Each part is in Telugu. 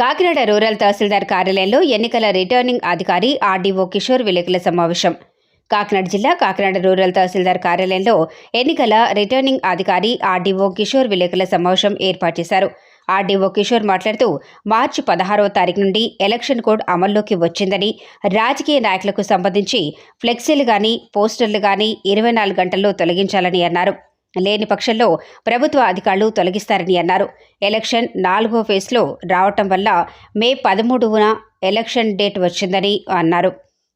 కాకినాడ రూరల్ తహసీల్దార్ కార్యాలయంలో ఎన్నికల రిటర్నింగ్ అధికారి ఆర్డీఓ కిషోర్ విలేకరుల సమావేశం. కాకినాడ జిల్లా కాకినాడ రూరల్ తహసీల్దార్ కార్యాలయంలో ఎన్నికల రిటర్నింగ్ అధికారి ఆర్డీఓ కిషోర్ విలేకరుల సమావేశం ఏర్పాటు చేశారు. ఆర్డీఓ కిషోర్ మాట్లాడుతూ మార్చి పదహారవ తారీఖు నుండి ఎలక్షన్ కోడ్ అమల్లోకి వచ్చిందని రాజకీయ నాయకులకు సంబంధించి ఫ్లెక్సీలు గాని పోస్టర్లు గాని ఇరవై నాలుగు గంటల్లో తొలగించాలని అన్నారు. లేని పక్షంలో ప్రభుత్వ అధికారులు తొలగిస్తారని అన్నారు. ఎలక్షన్ నాలుగో ఫేజ్లో రావటం వల్ల మే పదమూడున ఎలక్షన్ డేట్ వచ్చిందని అన్నారు.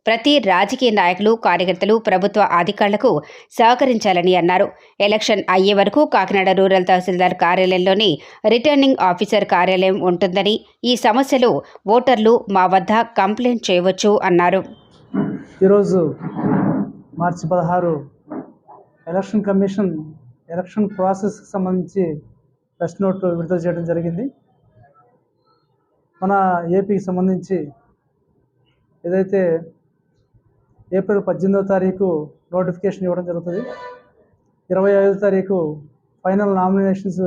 ప్రతి రాజకీయ నాయకులు కార్యకర్తలు ప్రభుత్వ అధికారులకు సహకరించాలని అన్నారు. ఎలక్షన్ అయ్యే వరకు కాకినాడ రూరల్ తహసీల్దార్ కార్యాలయంలోని రిటర్నింగ్ ఆఫీసర్ కార్యాలయం ఉంటుందని ఈ సమస్యలు ఓటర్లు మా వద్ద కంప్లైంట్ చేయవచ్చు అన్నారు. ఈరోజు మార్చి పదహారు ఎలక్షన్ కమిషన్ ఎలక్షన్ ప్రాసెస్కి సంబంధించి ప్రెస్ నోట్ విడుదల చేయడం జరిగింది. మన ఏపీకి సంబంధించి ఏదైతే ఏప్రిల్ పద్దెనిమిదవ తారీఖు నోటిఫికేషన్ ఇవ్వడం జరుగుతుంది. ఇరవై ఐదో తారీఖు ఫైనల్ నామినేషన్స్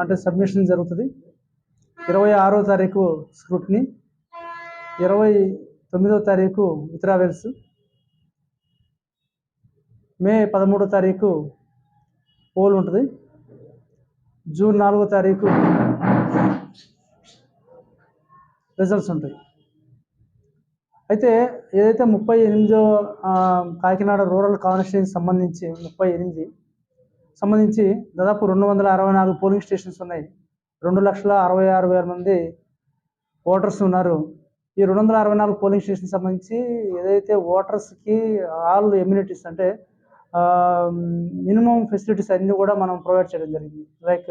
అంటే సబ్మిషన్ జరుగుతుంది. ఇరవై ఆరో తారీఖు స్క్రూట్ని ఇరవై తొమ్మిదో తారీఖు విత్రావెల్స్ మే పదమూడో తారీఖు పోల్ ఉంటుంది. జూన్ నాలుగో తారీఖు రిజల్ట్స్ ఉంటాయి. అయితే ఏదైతే ముప్పై ఎనిమిదో కాకినాడ రూరల్ కాన్స్టిట్యూన్సీ సంబంధించి ముప్పై ఎనిమిది సంబంధించి దాదాపు రెండు వందల అరవై నాలుగు పోలింగ్ స్టేషన్స్ ఉన్నాయి. రెండు లక్షల అరవై ఆరు వేల మంది ఓటర్స్ ఉన్నారు. ఈ రెండు వందల అరవై నాలుగు పోలింగ్ స్టేషన్ సంబంధించి ఏదైతే ఓటర్స్కి ఆల్ ఎమ్యూనిటీస్ అంటే మినిమం ఫెసిలిటీస్ అన్నీ కూడా మనం ప్రొవైడ్ చేయడం జరిగింది. లైక్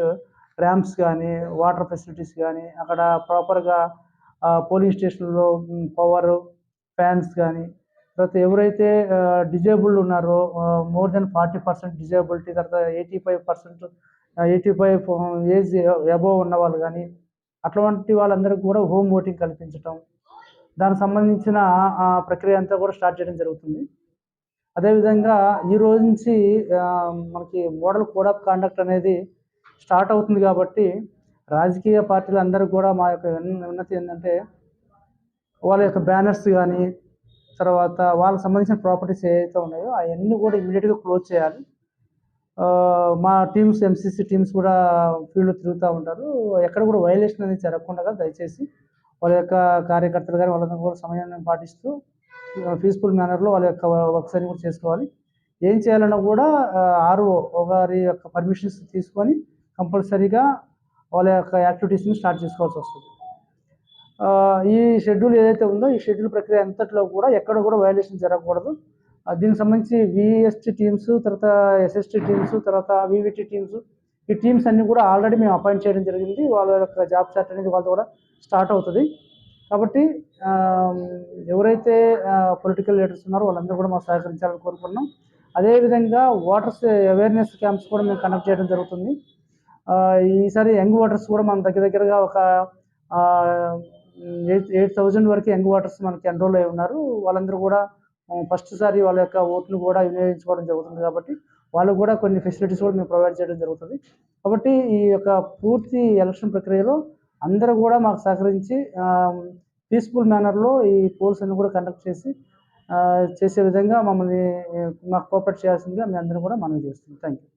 ర్యాంప్స్ కానీ వాటర్ ఫెసిలిటీస్ కానీ అక్కడ ప్రాపర్గా పోలింగ్ స్టేషన్లో పవర్ ఫ్యాన్స్ కానీ తర్వాత ఎవరైతే డిజేబుల్డ్ ఉన్నారో more than forty percent disability తర్వాత eighty five percent eighty five age above ఉన్న వాళ్ళు కానీ అటువంటి వాళ్ళందరికీ కూడా హోమ్ ఓటింగ్ కల్పించటం దానికి సంబంధించిన ఆ, ప్రక్రియ అంతా కూడా స్టార్ట్ చేయడం జరుగుతుంది. అదేవిధంగా ఈ రోజు నుంచి మనకి మోడల్ కోడ్ ఆఫ్ కాండక్ట్ అనేది స్టార్ట్ అవుతుంది కాబట్టి రాజకీయ పార్టీలు అందరూ కూడా మా యొక్క విన్న- విన్నతి ఏంటంటే వాళ్ళ యొక్క బ్యానర్స్ కానీ తర్వాత వాళ్ళకి సంబంధించిన ప్రాపర్టీస్ ఏవైతే ఉన్నాయో అవన్నీ కూడా ఇమీడియట్గా క్లోజ్ చేయాలి. మా టీమ్స్ ఎంసీసీ టీమ్స్ కూడా ఫీల్డ్లో తిరుగుతూ ఉంటారు. ఎక్కడ కూడా వైలేషన్ అనేది జరగకుండా దయచేసి వాళ్ళ యొక్క కార్యకర్తలు కానీ వాళ్ళందరూ కూడా సమయాన్ని పాటిస్తూ పీస్ఫుల్ మేనర్లో వాళ్ళ యొక్క వర్క్స్ అన్ని కూడా చేసుకోవాలి. ఏం చేయాలన్నా కూడా ఆర్ఓ గారి యొక్క పర్మిషన్స్ తీసుకొని కంపల్సరీగా వాళ్ళ యొక్క యాక్టివిటీస్ని స్టార్ట్ చేసుకోవాల్సి వస్తుంది. ఈ షెడ్యూల్ ఏదైతే ఉందో ఈ షెడ్యూల్ ప్రక్రియ అంతట్లో కూడా ఎక్కడ కూడా వయలేషన్ జరగకూడదు. దీనికి సంబంధించి విఎస్టీ టీమ్స్ తర్వాత ఎస్ఎస్టీ టీమ్స్ తర్వాత వివిటి టీమ్స్ ఈ టీమ్స్ అన్నీ కూడా ఆల్రెడీ మేము అపాయింట్ చేయడం జరిగింది. వాళ్ళ యొక్క జాబ్ చార్ట్ అనేది వాళ్ళతో కూడా స్టార్ట్ అవుతుంది. కాబట్టి ఎవరైతే పొలిటికల్ లీడర్స్ ఉన్నారో వాళ్ళందరూ కూడా మాకు సహకరించాలని కోరుకుంటున్నాం. అదేవిధంగా ఓటర్స్ అవేర్నెస్ క్యాంప్స్ కూడా మేము కండక్ట్ చేయడం జరుగుతుంది. ఈసారి యంగ్ ఓటర్స్ కూడా మన దగ్గర దగ్గరగా ఒక ఎయిట్ ఎయిట్ థౌజండ్ వరకు యంగ్ ఓటర్స్ మనకి ఎన్రోల్ అయి ఉన్నారు. వాళ్ళందరూ కూడా ఫస్ట్ సారి వాళ్ళ యొక్క ఓట్లు కూడా వినియోగించుకోవడం జరుగుతుంది కాబట్టి వాళ్ళకు కూడా కొన్ని ఫెసిలిటీస్ కూడా మేము ప్రొవైడ్ చేయడం జరుగుతుంది. కాబట్టి ఈ యొక్క పూర్తి ఎలక్షన్ ప్రక్రియలో అందరూ కూడా మాకు సహకరించి పీస్ఫుల్ మేనర్లో ఈ పోల్స్ అన్ని కూడా కండక్ట్ చేసి చేసే విధంగా మమ్మల్ని మాకు కోఆపరేట్ చేయాల్సిందిగా మీ అందరూ కూడా మనం చేస్తుంది థ్యాంక్ యూ